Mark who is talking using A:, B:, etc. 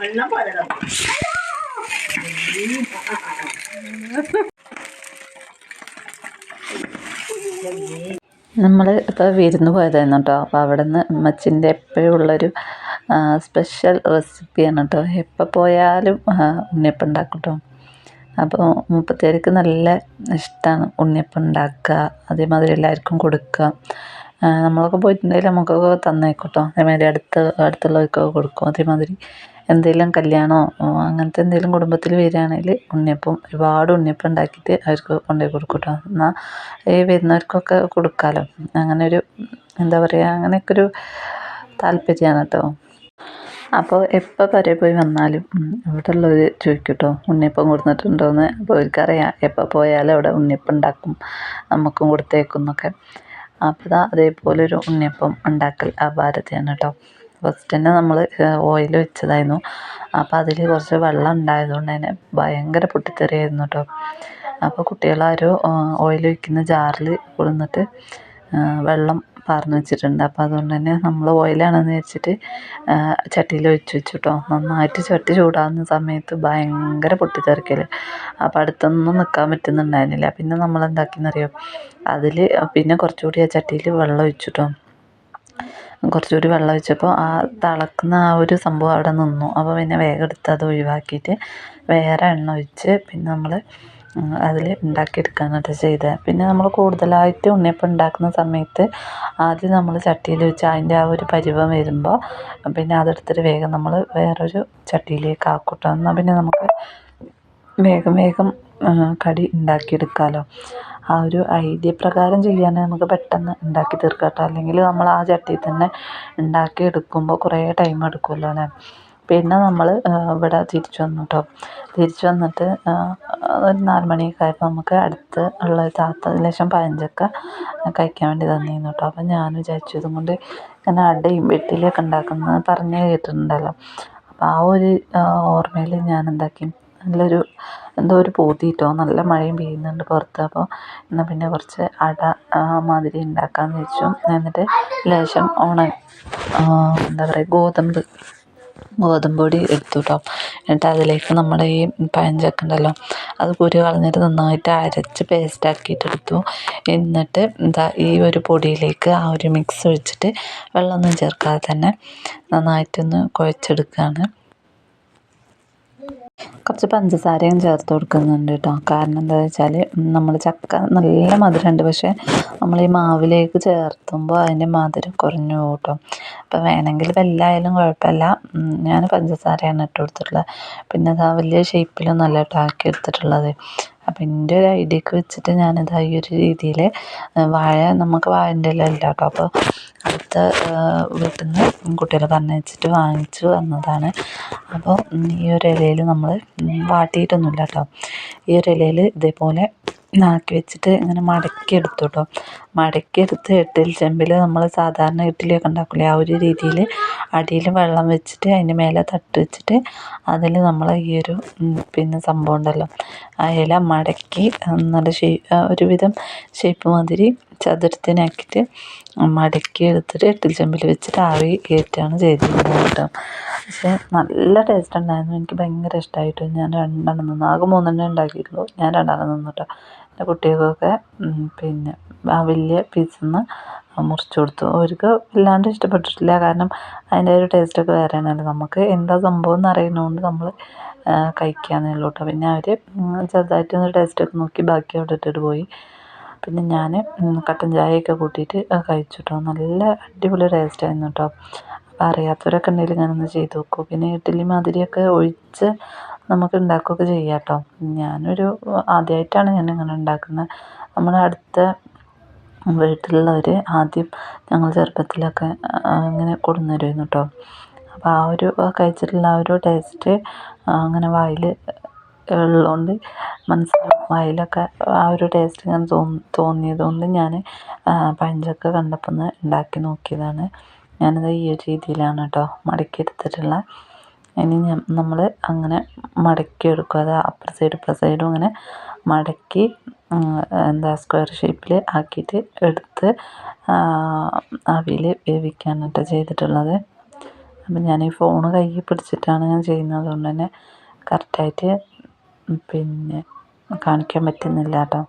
A: വെള്ളം
B: നമ്മൾ ഇപ്പോൾ വിരുന്ന് പോയതായിരുന്നു കേട്ടോ. അപ്പോൾ അവിടെ നിന്ന് അമ്മച്ചിന്റെ എപ്പോഴും ഉള്ളൊരു സ്പെഷ്യൽ റെസിപ്പിയാണ് കേട്ടോ. എപ്പോൾ പോയാലും ഉണ്ണിയപ്പം ഉണ്ടാക്കും കേട്ടോ. അപ്പോൾ മുപ്പത്തേർക്ക് നല്ല ഇഷ്ടമാണ് ഉണ്ണിയപ്പം ഉണ്ടാക്കുക. അതേമാതിരി എല്ലാവർക്കും കൊടുക്കുക. നമ്മളൊക്കെ പോയിട്ടുണ്ടെങ്കിൽ നമുക്കൊക്കെ തന്നേക്കും കേട്ടോ. അതേമാതിരി അടുത്ത അടുത്തുള്ളവർക്കൊക്കെ കൊടുക്കും. അതേമാതിരി എന്തെങ്കിലും കല്യാണമോ അങ്ങനത്തെ എന്തെങ്കിലും കുടുംബത്തിൽ വരികയാണെങ്കിൽ ഉണ്ണിയപ്പം ഒരുപാട് ഉണ്ണിയപ്പം ഉണ്ടാക്കിയിട്ട് അവർക്ക് കൊണ്ടുപോയി കൊടുക്കും കേട്ടോ എന്നാൽ ഈ വരുന്നവർക്കൊക്കെ കൊടുക്കാമല്ലോ അങ്ങനെ ഒരു എന്താ പറയുക അങ്ങനെയൊക്കെ ഒരു താല്പര്യമാണ് കേട്ടോ. അപ്പോൾ എപ്പോൾ പരേ പോയി വന്നാലും ഇവിടെ ഉള്ളവർ ചോദിക്കും കേട്ടോ ഉണ്ണിയപ്പം കൊടുത്തിട്ടുണ്ടോയെന്ന്. അപ്പോൾ അവർക്കറിയാം എപ്പോൾ പോയാലും അവിടെ ഉണ്ണിയപ്പം ഉണ്ടാക്കും നമുക്കും കൊടുത്തേക്കും എന്നൊക്കെ. അപ്പോൾ അതേപോലെ ഒരു ഉണ്ണിയപ്പം ഉണ്ടാക്കൽ അപാരതയാണ് കേട്ടോ. ഫസ്റ്റ് തന്നെ നമ്മൾ ഓയിൽ വെച്ചതായിരുന്നു. അപ്പോൾ അതിൽ കുറച്ച് വെള്ളം ഉണ്ടായത് കൊണ്ട് തന്നെ ഭയങ്കര പൊട്ടിത്തെറിയായിരുന്നു കേട്ടോ അപ്പോൾ കുട്ടികളാരോ ഓയിൽ ഒഴിക്കുന്ന ജാറിൽ കൊണ്ടുവന്നിട്ട് വെള്ളം പാർന്ന് വെച്ചിട്ടുണ്ട്. അപ്പോൾ അതുകൊണ്ട് തന്നെ നമ്മൾ ഓയിലാണെന്ന് വെച്ചിട്ട് ചട്ടിയിൽ ഒഴിച്ച് വെച്ചു കേട്ടോ നന്നായിട്ട് ചട്ടി ചൂടാകുന്ന സമയത്ത് ഭയങ്കര പൊട്ടിത്തെറിക്കൽ അപ്പോൾ അടുത്തൊന്നും നിൽക്കാൻ പറ്റുന്നുണ്ടായിരുന്നില്ല. പിന്നെ നമ്മൾ എന്താക്കിയെന്നറിയോ അതിൽ പിന്നെ കുറച്ചുകൂടി ആ ചട്ടിയിൽ വെള്ളം ഒഴിച്ചു കേട്ടോ കുറച്ചുകൂടി വെള്ളം ഒഴിച്ചപ്പോൾ ആ തിളക്കുന്ന ആ ഒരു സംഭവം അവിടെ നിന്നു. അപ്പോൾ പിന്നെ വേഗം എടുത്ത് അത് ഒഴിവാക്കിയിട്ട് വേറെ എണ്ണ ഒഴിച്ച് പിന്നെ നമ്മൾ അതിൽ ഉണ്ടാക്കിയെടുക്കുകയാണ് ചെയ്തത്. പിന്നെ നമ്മൾ കൂടുതലായിട്ട് ഉണ്ണിയപ്പം ഉണ്ടാക്കുന്ന സമയത്ത് ആദ്യം നമ്മൾ ചട്ടിയിൽ വെച്ച് അതിന്റെ ആ ഒരു പരുവം വരുമ്പോൾ പിന്നെ അതെടുത്തിട്ട് വേഗം നമ്മൾ വേറൊരു ചട്ടിയിലേക്ക് ആക്കൂട്ടാം കേട്ടോ. എന്നാൽ പിന്നെ നമുക്ക് വേഗം വേഗം കടി ഉണ്ടാക്കിയെടുക്കാമല്ലോ. ആ ഒരു ഐഡിയ പ്രകാരം ചെയ്യാൻ നമുക്ക് പെട്ടെന്ന് ഉണ്ടാക്കി തീർക്കാം കേട്ടോ. അല്ലെങ്കിൽ നമ്മൾ ആ ചട്ടിയിൽ തന്നെ ഉണ്ടാക്കി എടുക്കുമ്പോൾ കുറേ ടൈം എടുക്കുമല്ലോ അല്ലേ? പിന്നെ നമ്മൾ ഇവിടെ തിരിച്ചു വന്നു കേട്ടോ. തിരിച്ചു വന്നിട്ട് ഒരു നാല് മണിയൊക്കെ ആയപ്പോൾ നമുക്ക് അടുത്ത് ഉള്ള താത്ത ലേശം പഴഞ്ചക്ക കഴിക്കാൻ വേണ്ടി തന്നിരുന്നു കേട്ടോ. അപ്പം ഞാൻ വിചാരിച്ചു ഇതും കൊണ്ട് ഇങ്ങനെ അടയും വെട്ടിലൊക്കെ ഉണ്ടാക്കുന്നത് പറഞ്ഞ് കേട്ടിട്ടുണ്ടല്ലോ. അപ്പോൾ ആ ഒരു ഓർമ്മയിൽ ഞാൻ എന്താക്കി? നല്ലൊരു എന്തോ ഒരു പൂതിയിട്ടോ നല്ല മഴയും പെയ്യുന്നുണ്ട് പുറത്ത്. അപ്പോൾ എന്നാൽ പിന്നെ കുറച്ച് അട മാതിരി ഉണ്ടാക്കാമെന്ന് വെച്ചു. എന്നിട്ട് ലേശം ഓണ എന്താ പറയുക ഗോതമ്പ് ഗോതമ്പ് പൊടി എടുത്തു കേട്ടോ എന്നിട്ട് അതിലേക്ക് നമ്മുടെ ഈ പഴഞ്ചക്ക ഉണ്ടല്ലോ അത് കുരു കളഞ്ഞിട്ട് നന്നായിട്ട് അരച്ച് പേസ്റ്റ് ആക്കിയിട്ട് എടുത്തു. എന്നിട്ട് എന്താ ഈ ഒരു പൊടിയിലേക്ക് ആ ഒരു മിക്സ് ഒഴിച്ചിട്ട് വെള്ളമൊന്നും ചേർക്കാതെ തന്നെ നന്നായിട്ടൊന്ന് കുഴച്ചെടുക്കുകയാണ് കുറച്ച് പഞ്ചസാരയും ചേർത്ത് കൊടുക്കുന്നുണ്ട് കേട്ടോ കാരണം എന്താ വെച്ചാൽ നമ്മൾ ചക്ക നല്ല മധുരമുണ്ട് പക്ഷേ നമ്മൾ ഈ മാവിലേക്ക് ചേർത്തുമ്പോൾ അതിന്റെ മധുരം കുറഞ്ഞു കേട്ടോ അപ്പോൾ വേണമെങ്കിൽ വെല്ലായാലും കുഴപ്പമില്ല. ഞാൻ പഞ്ചസാരയാണ് ഇട്ട് കൊടുത്തിട്ടുള്ളത്. പിന്നെ അതാ വലിയ ഷേപ്പിലൊന്നും അല്ല കേട്ടോ ആക്കി എടുത്തിട്ടുള്ളത്. അപ്പം എന്റെ ഒരു ഐഡിയക്ക് വെച്ചിട്ട് ഞാനത് ഈ ഒരു രീതിയിൽ വാഴ നമുക്ക് വാഴന്റെ ഇല ഇല്ല കേട്ടോ അപ്പോൾ അടുത്ത വീട്ടിൽ നിന്ന് കുട്ടികളെ പറഞ്ഞയച്ചിട്ട് വാങ്ങിച്ചു വന്നതാണ്. അപ്പോൾ ഈ ഒരു ഇലയിൽ നമ്മൾ വാട്ടിയിട്ടൊന്നുമില്ല കേട്ടോ ഈ ഒരു ഇലയിൽ ഇതേപോലെ നാക്കി വെച്ചിട്ട് ഇങ്ങനെ മടക്കി എടുത്തു കേട്ടോ മടക്കി എടുത്ത് ഇഡ്ഡലി ചെമ്പിൽ നമ്മൾ സാധാരണ ഇഡ്ഡലിയൊക്കെ ഉണ്ടാക്കില്ലേ ആ ഒരു രീതിയിൽ അടിയിൽ വെള്ളം വെച്ചിട്ട് അതിന്റെ മേലെ തട്ട് വെച്ചിട്ട് അതിൽ നമ്മൾ ഈ ഒരു പിന്നെ സംഭവം ഉണ്ടല്ലോ. ആ ഇല മടക്കി നല്ല ഷേ ഒരുവിധം ഷേപ്പ് മാതിരി ചതുരത്തിനാക്കിയിട്ട് മടക്കി എടുത്തിട്ട് ഇഡ്ഡലി ചെമ്പിൽ വെച്ചിട്ട് ആവി കയറ്റുകയാണ് ചെയ്തിരുന്നത് കേട്ടോ. പക്ഷേ നല്ല ടേസ്റ്റ് ഉണ്ടായിരുന്നു. എനിക്ക് ഭയങ്കര ഇഷ്ടമായിട്ട് ഞാൻ രണ്ടെണ്ണം നിന്നു ആകെ മൂന്നെണ്ണമേ ഉണ്ടാക്കിയിട്ടുള്ളൂ. ഞാൻ രണ്ടെണ്ണം നിന്നു കേട്ടോ. എന്റെ കുട്ടികൾക്കൊക്കെ പിന്നെ ആ വലിയ പീസൊന്ന് മുറിച്ച് കൊടുത്തു. അവർക്ക് വല്ലാണ്ട് ഇഷ്ടപ്പെട്ടിട്ടില്ല. കാരണം അതിന്റെ ഒരു ടേസ്റ്റൊക്കെ വേറെയാണല്ലോ. നമുക്ക് എന്താ സംഭവം എന്ന് അറിയുന്നതുകൊണ്ട് നമ്മൾ കഴിക്കാന്നേ ഉള്ളൂ കേട്ടോ പിന്നെ അവർ ചെറുതായിട്ടൊന്ന് ടേസ്റ്റൊക്കെ നോക്കി ബാക്കി അവിടെ ഇട്ടിട്ട് പോയി. പിന്നെ ഞാൻ കട്ടൻ ചായയൊക്കെ കൂട്ടിയിട്ട് കഴിച്ചു കേട്ടോ നല്ല അടിപൊളി ടേസ്റ്റ് ആയിരുന്നു കേട്ടോ അപ്പോൾ അറിയാത്തവരൊക്കെ ഉണ്ടെങ്കിൽ ഞാനൊന്ന് ചെയ്ത് നോക്കൂ. പിന്നെ ഇഡ്ഡലി മാതിരിയൊക്കെ ഒഴിച്ച് നമുക്ക് ഉണ്ടാക്കുകയൊക്കെ ചെയ്യാം കേട്ടോ ഞാനൊരു ആദ്യമായിട്ടാണ് ഞാൻ ഇങ്ങനെ ഉണ്ടാക്കുന്നത്. നമ്മുടെ അടുത്ത വീട്ടിലുള്ളവർ ആദ്യം ഞങ്ങൾ ചെറുപ്പത്തിലൊക്കെ ഇങ്ങനെ കൊണ്ടുവന്ന് തരുമായിരുന്നു കേട്ടോ അപ്പോൾ ആ ഒരു കഴിച്ചിട്ടുള്ള ആ ഒരു ടേസ്റ്റ് അങ്ങനെ വായിൽ ഉള്ളതുകൊണ്ട് മനസ്സിലാവും വായിലൊക്കെ ആ ഒരു ടേസ്റ്റ് ഇങ്ങനെ തോന്നി തോന്നിയത് കൊണ്ട് ഞാൻ പഴഞ്ചക്ക കണ്ടപ്പോൾ ഉണ്ടാക്കി നോക്കിയതാണ്. ഞാനത് ഈ ഒരു രീതിയിലാണ് കേട്ടോ മടക്കി എടുത്തിട്ടുള്ള. ഇനി നമ്മൾ അങ്ങനെ മടക്കി എടുക്കുക അത് അപ്പുറ സൈഡ് ഇപ്പുറ സൈഡും അങ്ങനെ മടക്കി എന്താ സ്ക്വയർ ഷേപ്പിൽ ആക്കിയിട്ട് എടുത്ത് ആവിയിൽ വേവിക്കുകയാണ് കേട്ടോ ചെയ്തിട്ടുള്ളത്. അപ്പം ഞാൻ ഈ ഫോണ് കയ്യിൽ പിടിച്ചിട്ടാണ് ഞാൻ ചെയ്യുന്നത്. അതുകൊണ്ട് തന്നെ കറക്റ്റായിട്ട് പിന്നെ കാണിക്കാൻ പറ്റുന്നില്ല കേട്ടോ.